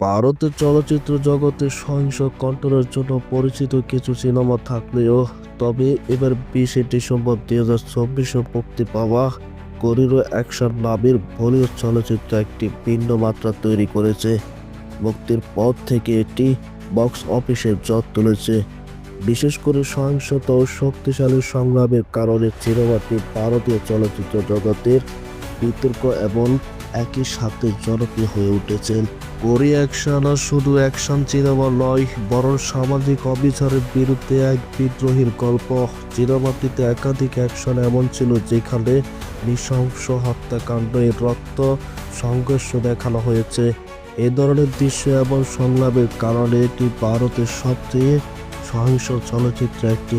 ভারতের চলচ্চিত্র জগতে সহিংস কন্ট্রোলের জন্য পরিচিত কিছু সিনেমা থাকলেও তবে এবার বিশে ডিসেম্বর দুই হাজার চব্বিশে মুক্তি পাওয়া করিডো অ্যাকশন নামের বলিউড চলচ্চিত্র একটি ভিন্ন মাত্রা তৈরি করেছে। মুক্তির পর থেকে এটি বক্স অফিসে জট তুলেছে। বিশেষ করে সহিংসতা ও শক্তিশালী সংগ্রামের কারণে সিনেমাটি ভারতীয় চলচ্চিত্র জগতের বিতর্ক এবং একই সাথে জনপ্রিয় হয়ে উঠেছেন কোরি অ্যাকশন শুধু অ্যাকশন সিনেমা নয়, বরং সামাজিক অবিচারের বিরুদ্ধে এক বিদ্রোহীর গল্প। সিনেমাটিতে একাধিক অ্যাকশন এমন ছিল যেখানে নৃশংস হত্যাকাণ্ড এর রক্ত সংঘর্ষ দেখানো হয়েছে। এ ধরনের দৃশ্য এবং সংলাপের কারণে এটি ভারতের সবচেয়ে সহিংস চলচ্চিত্র একটি।